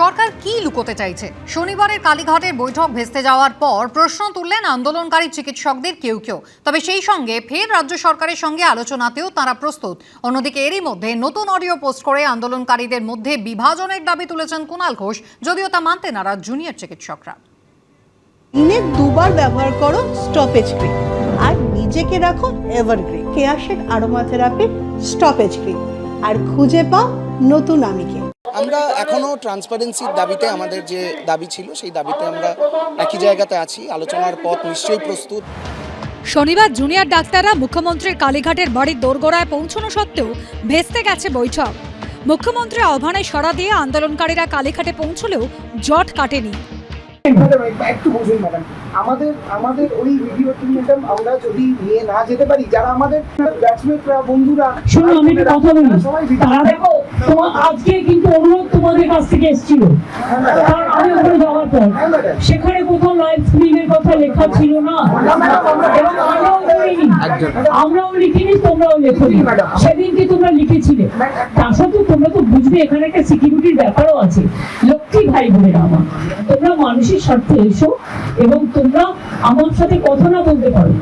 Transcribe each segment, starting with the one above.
সরকার কি লুকোতে চাইছে? শনিবারের কালীঘাটের বৈঠক ভেস্তে যাওয়ার পর প্রশ্ন তুললেন আন্দোলনকারী চিকিৎসকদের কেউ কেউ। তবে সেই সঙ্গে ফের রাজ্য সরকারের সঙ্গে আলোচনাতেও তারা প্রস্তুত। অন্যদিকে এরই মধ্যে নতুন অডিও পোস্ট করে আন্দোলনকারীদের মধ্যে বিভাজনের দাবি তুলেছেন কুণাল ঘোষ, যদিও তা মানতে নারাজ জুনিয়র চিকিৎসকরা। দিনে দুবার ব্যবহার করো স্টপেজ ক্রিম। আর নিজেকে রাখো evergreen. Keya Seth aromatherapy stop age cream. আর খুঁজে পাও নতুন আমিকে। আমরা এখনও ট্রান্সপারেন্সির দাবিতে আমাদের যে দাবি ছিল সেই দাবিতে আমরা একই জায়গাতে আছি। আলোচনার পথ নিশ্চয়ই প্রস্তুত। শনিবার জুনিয়র ডাক্তাররা মুখ্যমন্ত্রীর কালীঘাটের বাড়ির দোরগোড়ায় পৌঁছানো সত্ত্বেও ভেস্তে গেছে বৈঠক। মুখ্যমন্ত্রীর আহ্বানে সাড়া দিয়ে আন্দোলনকারীরা কালীঘাটে পৌঁছলেও জট কাটেনি। একটু বুঝুন ম্যাডাম। আমাদের আমাদের ওই ভিডিওটি ম্যাডাম আমরা যদি নিয়ে না যেতে পারি যারা আমাদের ব্যাটসম্যানরা বন্ধুরা শোনো আমি একটা কথা বলি। তারা দেখো। তোমার আজকে কিন্তু অনুরোধ তোমাদের কাছ থেকে এসেছিল। কারণ আমি ওখানে যাওয়ার পর হ্যাঁ, সেখানে কোথাও লাইভ স্ক্রিনের কথা লেখা ছিল না। এবং আমরাও লিখিনি আমরাও লিখিনি তোমরাও লেখনি। সেদিনকে তোমরা লিখেছিলে। তার সত্ত্বেও তোমরা তো বুঝবে এখানে একটা সিকিউরিটির ব্যাপারও আছে। লক্ষ্মী ভাই বোনেরা আমার। তোমরা মানুষের স্বার্থে এসো এবং তোমরা আমার সাথে কথা না বলতে পারো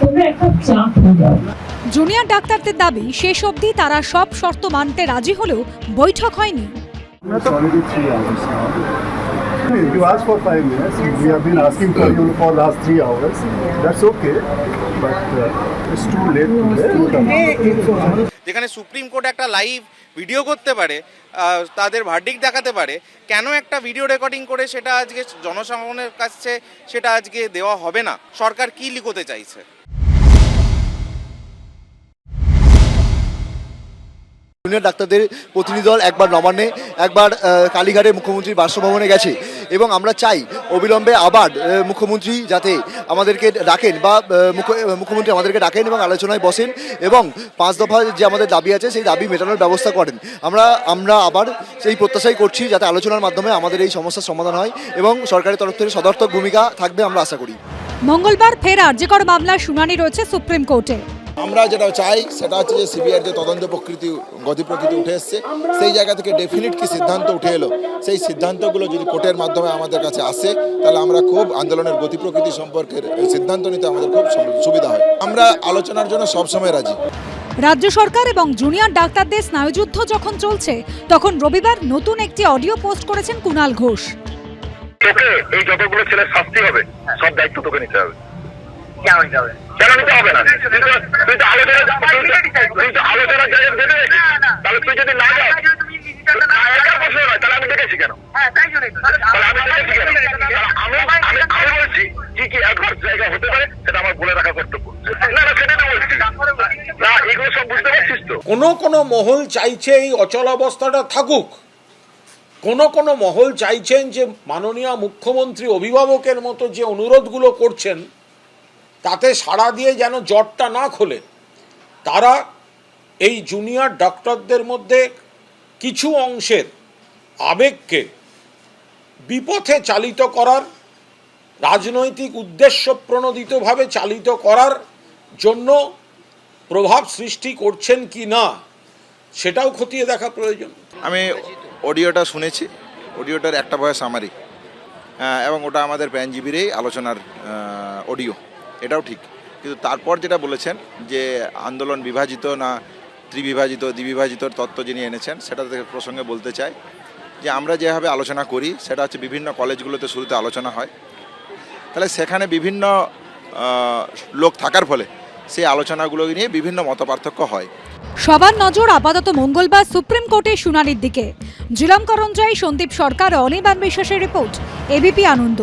তোমরা একটা চাপ হয়ে যাও। জুনিয়র ডাক্তারদের দাবি শেষ অবধি তারা সব শর্ত মানতে রাজি হলেও বৈঠক হয়নি। Now. You asked for five minutes. We have been asking for you for last three hours. That's okay, but uh, it's too late today. যেখানে সুপ্রিম কোর্ট একটা লাইভ ভিডিও করতে পারে তাদের ভার্ডিক দেখাতে পারে কেন একটা ভিডিও রেকর্ডিং করে সেটা আজকে জনসাধারণের কাছে সেটা আজকে দেওয়া হবে না সরকার কি লিখোতে চাইছে জুনিয়র ডাক্তারদের প্রতিনিধি দল একবার নবান্নে, একবার কালীঘাটে মুখ্যমন্ত্রীর বাসভবনে গেছে এবং আমরা চাই অবিলম্বে আবার মুখ্যমন্ত্রী যাতে আমাদেরকে ডাকেন বা মুখ্যমন্ত্রী আমাদেরকে ডাকেন এবং আলোচনায় বসেন এবং পাঁচ দফা যে আমাদের দাবি আছে সেই দাবি মেটানোর ব্যবস্থা করেন। আমরা আমরা আবার সেই প্রত্যাশাই করছি যাতে আলোচনার মাধ্যমে আমাদের এই সমস্যার সমাধান হয় এবং সরকারের তরফ থেকে সদর্থক ভূমিকা থাকবে আমরা আশা করি। মঙ্গলবার ফের আর্যকর মামলার শুনানি রয়েছে সুপ্রিম কোর্টে। আমরা যেটা চাই সেটা হচ্ছে যে সিবিআইয়ের যে তদন্ত প্রকৃতি গতি প্রকৃতি উঠে এসছে সেই জায়গা থেকে ডেফিনিট কি সিদ্ধান্ত উঠে এলো? সেই সিদ্ধান্তগুলো যদি কোর্টের মাধ্যমে আমাদের কাছে আসে তাহলে আমরা খুব আন্দোলনের গতি প্রকৃতি সম্পর্কের সিদ্ধান্ত নিতে আমাদের খুব সুবিধা হয়। আমরা আলোচনার জন্য সবসময় রাজি। রাজ্য সরকার এবং জুনিয়র ডাক্তারদের স্নায়ুযুদ্ধ যখন চলছে তখন রবিবার নতুন একটি অডিও পোস্ট করেছেন কুণাল ঘোষ। তোকে এই যতগুলো ছেলের শাস্তি হবে সব দায়িত্ব তোকে নিতে হবে। কেন নিতে হবে কেন নিতে হবে না? তুই তো আলোচনা তুই তো আলোচনার জায়গায় ভেবে তাহলে তুই যদি না যাস না, প্রশ্ন নয় তাহলে আমি দেখেছি কেন? আমি দেখেছি কেন? তাহলে আমি আমি আমি বলছি কি কি অ্যাডভান্স জায়গা হতে পারে সেটা আমার বলে রাখা কর্তব্য। না না সেটা বলছি। না এগুলো সব বুঝতে পারছিস তো? কোনো কোনো মহল চাইছে এই অচলাবস্থাটা থাকুক। কোনো কোনো মহল চাইছেন যে মাননীয় মুখ্যমন্ত্রী অভিভাবকের মতো যে অনুরোধগুলো করছেন তাতে সাড়া দিয়ে যেন জটটা না খোলে। তারা এই জুনিয়র ডক্টরদের মধ্যে কিছু অংশের আবেগকে বিপথে চালিত করার রাজনৈতিক উদ্দেশ্য প্রণোদিতভাবে চালিত করার জন্য প্রভাব সৃষ্টি করছেন কি না সেটাও খতিয়ে দেখা প্রয়োজন। আমি অডিওটা শুনেছি। অডিওটার একটা বয়স আমারই। হ্যাঁ, এবং ওটা আমাদের প্যানজিবিরই আলোচনার অডিও। এটাও ঠিক। কিন্তু তারপর যেটা বলেছেন যে আন্দোলন বিভাজিত না ত্রিবিভাজিত, দ্বিবিভাজিত তত্ত্ব যিনি এনেছেন, সেটা থেকে প্রসঙ্গে বলতে চাই যে আমরা যেভাবে আলোচনা করি, সেটা হচ্ছে বিভিন্ন কলেজগুলোতে শুরুতে আলোচনা হয়। তাহলে সেখানে বিভিন্ন লোক থাকার ফলে সেই আলোচনাগুলো নিয়ে বিভিন্ন মতপার্থক্য হয়। সবার নজর আপাতত মঙ্গলবার সুপ্রিম কোর্টের শুনানির দিকে। জিলাম করঞ্জয় সন্দীপ সরকার অনির্বাণ বিশ্বাসের রিপোর্ট, এবিপি আনন্দ।